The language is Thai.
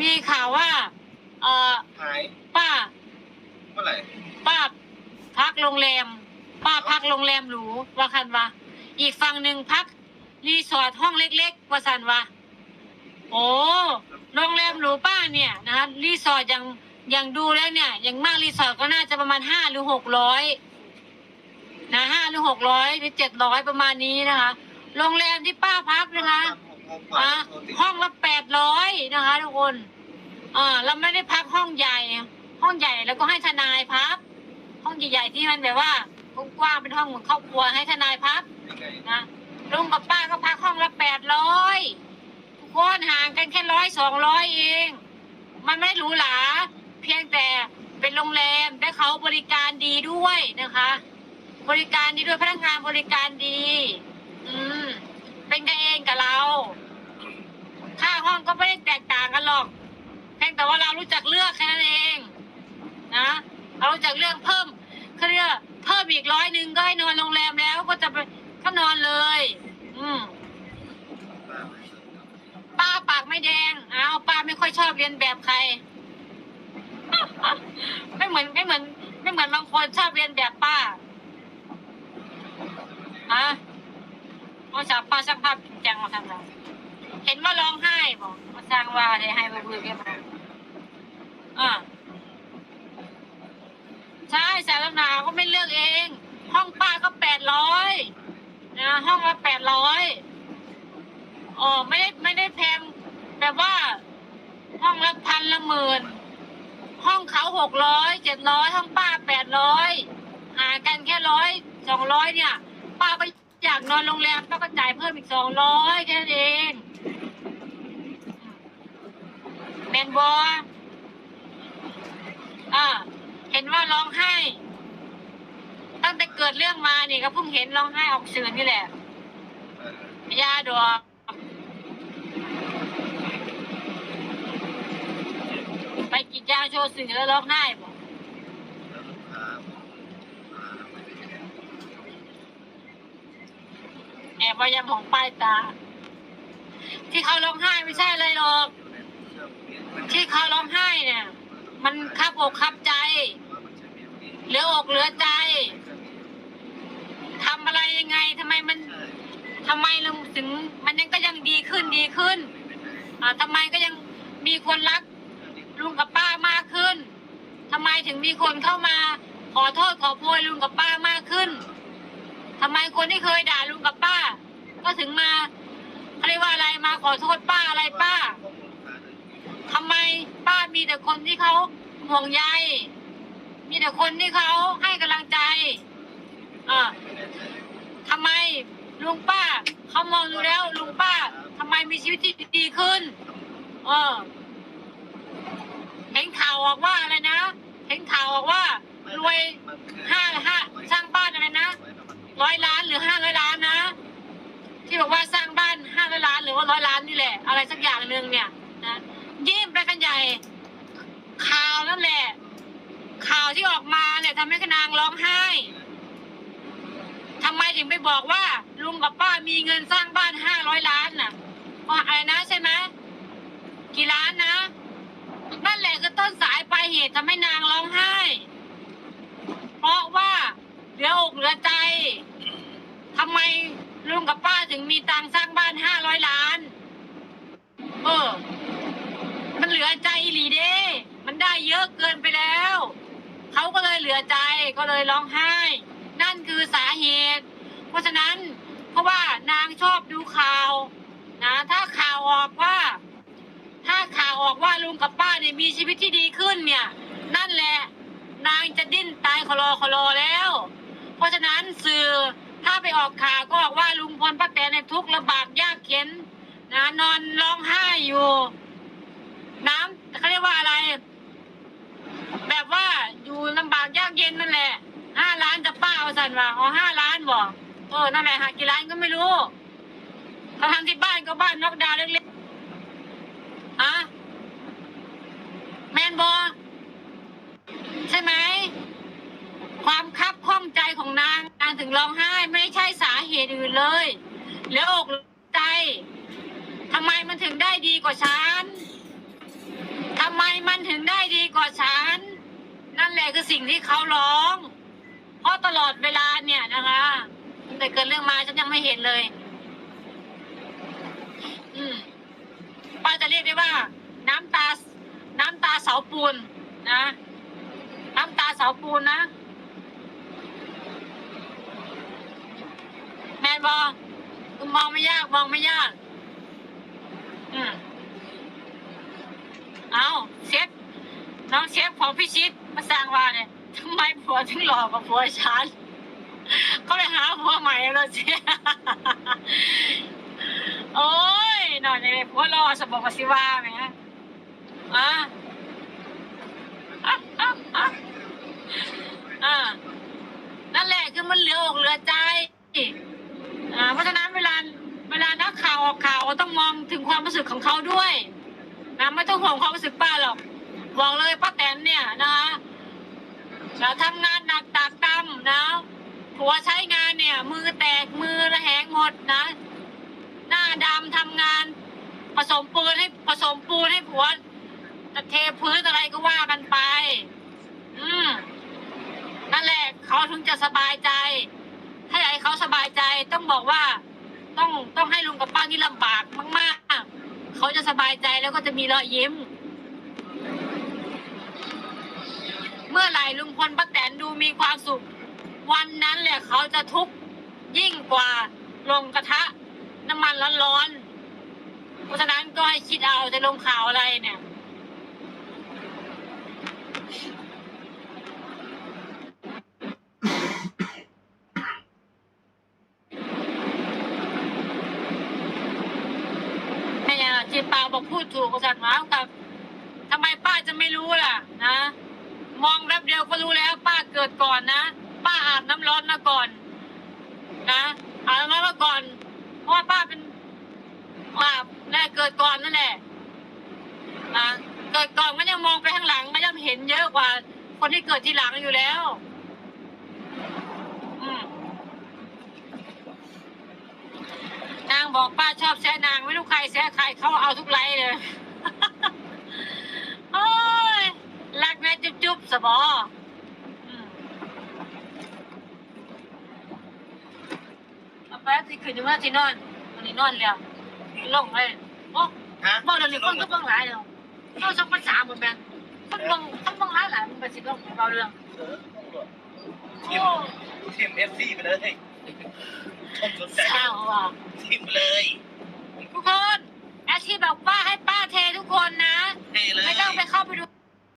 มีข่าวว่าเออหายป้า เมื่อไหร่ป้าพักโรงแรม ป้าพักโรงแรมหรูว่าคันวะอีกฝั่งหนึ่งพักรีสอร์ทห้องเล็กๆว่าสันวะโอ้โรงแรมหรูป้าเนี่ยนะคะรีสอร์ทยังยังดูแล้วเนี่ยยังมากรีสอร์ทก็น่าจะประมาณห้าหรือหกร้อยนะห้าหรือหกร้อยหรือเจ็ดร้อยประมาณนี้นะคะ โรงแรมที่ป้าพักนะคะหกโมงกว่า อะห้องละแปดร้อยนะคะทุกคนอ่าเราไม่ได้พักห้องใหญ่ ห้องใหญ่แล้วก็ให้ทนายพัก ห้องใหญ่ๆที่มันแบบว่ากว้างๆเป็นห้องเหมือนครอบครัวให้ทนายพักนะลุงกับป้าก็พักห้องละแปดร้อยทุกคนห่างกันแค่ร้อยสองร้อยเอง มันไม่หรูหราเพียงแต่เป็นโรงแรมและเขาบริการดีด้วยนะคะ บริการดีด้วยพนักงานบริการดี อืม เป็นกันเองกับเรา ค่าห้องก็ไม่ได้แตกต่างกันหรอกเพียงแต่ว่าเรารู้จักเลือกแค่นั้นเองนะเรารู้จักเรื่องเพิ่มเขาเรียกเพิ่มอีกร้อยหนึ่งก็ให้นอนโรงแรมแล้วก็จะไปก็นอนเลย อืมป้าปากไม่แดงอ้าวป้าไม่ค่อยชอบเรียนแบบใคร ไม่เหมือนไม่เหมือน ไม่เหมือนบางคนชอบเรียนแบบป้าฮะเอาจากป้าช่างภาพจริงจังมาทำเร เห็นว่าร้องไห้บอกมาสร้างว่าเลยให้มาเบื่อแกมาอ่าใช่สารนาก็ไม่เลือกเอง ห้องป้าก็แปดร้อยนะห้องละแปดร้อยอ๋อไม่ได้ไม่ได้แพงแบบว่า ห้องละพันละหมื่นห้องเขาหกร้อยเจ็ดร้อยห้องป้าแปดร้อยหากันแค่ร้อยสองร้อยเนี่ย ป้าก็อยากนอนโรงแรมป้าก็จ่ายเพิ่มอีกสองร้อยแค่นั้นเองแมนบออ่าเห็นว่าร้องไห้ ตั้งแต่เกิดเรื่องมานี่ก็เพิ่งเห็นร้องไห้ออกสื่อนี่แหละยาดอกไปกินยาโชว์สื่อแล้วร้องไห้บอกแอบวายำของป้ายตา ที่เขาร้องไห้ไม่ใช่อะไรหรอก ที่เขาร้องไห้เนี่ย มันคับอกคับใจ เหลืออกเหลือใจทำอะไรยังไงทำไมมันทำไมเราถึงมันยังก็ยังดีขึ้นดีขึ้น อ่าทำไมก็ยังมีคนรักลุงกับป้ามากขึ้นทำไมถึงมีคนเข้ามาขอโทษขอโพยลุงกับป้ามากขึ้นทำไมคนที่เคยด่าลุงกับป้า ก็ถึงมาเขาเรียกว่าอะไรมาขอโทษป้าอะไรป้า ทำไมป้ามีแต่คนที่เขาห่วงใย มีแต่คนที่เขาให้กำลังใจอ่าทำไมลุงป้าเขามองดูแล้วลุงป้าทำไมมีชีวิตที่ดีขึ้น เออเห็นข่าวออกว่าอะไรนะเห็นข่าวออกว่ารวยห้าห้าสร้างบ้านอะไรนะร้อยล้านหรือห้าร้อยล้านนะ ที่บอกว่าสร้างบ้านห้าร้อยล้านหรือว่าร้อยล้านนี่แหละ อะไรสักอย่างหนึ่งเนี่ย ยิ้มไปกันใหญ่ ข่าวนั่นแหละ ข่าวที่ออกมาเนี่ยทำให้นางร้องไห้ทำไมถึงไปบอกว่า ลุงกับป้ามีเงินสร้างบ้านห้าร้อยล้านน่ะว่าอะไรนะใช่ไหมกี่ล้านนะนั่นแหละคือต้นสายปลายเหตุทำให้นางร้องไห้ เพราะว่าเหลืออกเหลือใจทำไมลุงกับป้าถึงมีตังสร้างบ้านห้าร้อยล้าน เออ มันเหลือใจอีหลีเด้มันได้เยอะเกินไปแล้ว เขาก็เลยเหลือใจก็เลยร้องไห้ นั่นคือสาเหตุ เพราะฉะนั้นเพราะว่านางชอบดูข่าว นะ ถ้าข่าวออกว่า ถ้าข่าวออกว่าลุงกับป้าเนี่ยมีชีวิตที่ดีขึ้นเนี่ย นั่นแหละ นางจะดิ้นตายคลอคลอแล้ว เพราะฉะนั้นสื่อถ้าไปออกข่าวก็บอกว่าลุงพลป้าแตนในทุกข์ลำบากยากเข็นนะนอนร้องไห้อยู่ น้ำเขาเรียกว่าอะไร แบบว่าอยู่ลำบากยากเย็นนั่นแหละห้าล้านจะป้าเอาสันว่าอ๋อห้าล้านบอกเออนั่นแหละหากี่ล้านก็ไม่รู้เขาทำที่บ้านก็บ้านนอกดาวเล็กๆอะแมนบอใช่ไหมความคับข้องใจของนางนางถึงร้องไห้ไม่ใช่สาเหตุอื่นเลยเหลืออกใจทำไมมันถึงได้ดีกว่าฉัน ไมมันถึงได้ดีกว่าฉัน นั่นแหละคือสิ่งที่เขาร้อง เพราะตลอดเวลาเนี่ยนะคะแต่เกิดเรื่องมาฉันยังไม่เห็นเลย อืมป้าจะเรียกได้ว่า น้ำตา น้ำตาเสาปูนนะ น้ำตาเสาปูนนะแมนบอมองไม่ยากมองไม่ยาก อืม เอาเชฟน้องเชฟของพี่ชิดมาสร้างว่าเนี่ยทำไมผัวถึงหลอกว่าผัวฉันเขาไปหาผัวใหม่แล้วเชฟโอ้ยหน่อยเลยผัวรอสมบอกสิว่าไหมฮะอะอะอะอะอะนั่นแหละคือมันเหลืออกเหลือใจอ่าเพราะฉะนั้นเวลาเวลานักข่าวออกข่าวต้องมองถึงความรู้สึกของเขาด้วย นะไม่ต้องห่วงความรู้สึกป้าหรอกบอกเลยป้าแตนเนี่ยนะคะเราทำงานหนักตากตำนะผัวใช้งานเนี่ย มือแตกมือระแหงหมดนะ หน้าดำทำงาน ผสมปูนให้ผสมปูนให้ผัวจะเทพื้นอะไรก็ว่ากันไป อืมนั่นแหละเขาถึงจะสบายใจให้ไอ้เขาสบายใจต้องบอกว่า ต้องต้องให้ลุงกับป้านี่ลำบากมาก ๆ เขาจะสบายใจแล้วก็จะมีรอยยิ้ม เมื่อไหร่ลุงพลป้าแตนดูมีความสุข วันนั้นแหละเขาจะทุกข์ยิ่งกว่าลงกระทะ น้ำมันร้อนๆเพราะฉะนั้นก็ให้คิดเอาจะลงข่าวอะไรเนี่ย แม่าบอกพูดถูกกษัตริย์หมากับทำไมป้าจะไม่รู้ล่ะ นะ มองแป๊บเดียวก็รู้แล้ว ป้าเกิดก่อนนะ ป้าอาบน้ำร้อนมาก่อน นะอาบน้ำร้อนมาก่อน เพราะว่าป้าเป็นอาบแน่เกิดก่อนนั่นแหละนะเกิดก่อนก็ยังมองไปข้างหลังก็ย่อมเห็นเยอะกว่า คนที่เกิดทีหลังอยู่แล้ว อืม นางบอกป้าชอบแซะนางไม่รู้ใครแซะใครเขาเอาทุกไลน์เลยโอ้ยรักนะจุ๊บจุ๊บสบออืมเอาไปที่คืนนี้ว่าที่นอนวันนี้นอนแล้วลงเลยโอ้ฮะบอกเดี๋ยวนี้คนก็เบิ่งหลายแล้วเขาสองพันสามหมดแมนคนเบิ่งคนเบิ่งหลายหลายมันไปสิลงเบาเรื่องทีมโอ้ทีมเอฟซีไปเลย เศร้าอะทิมเลยทุกคน อาชีพบอกป้าให้ป้าเททุกคนนะไม่ต้องไปเข้าไปดู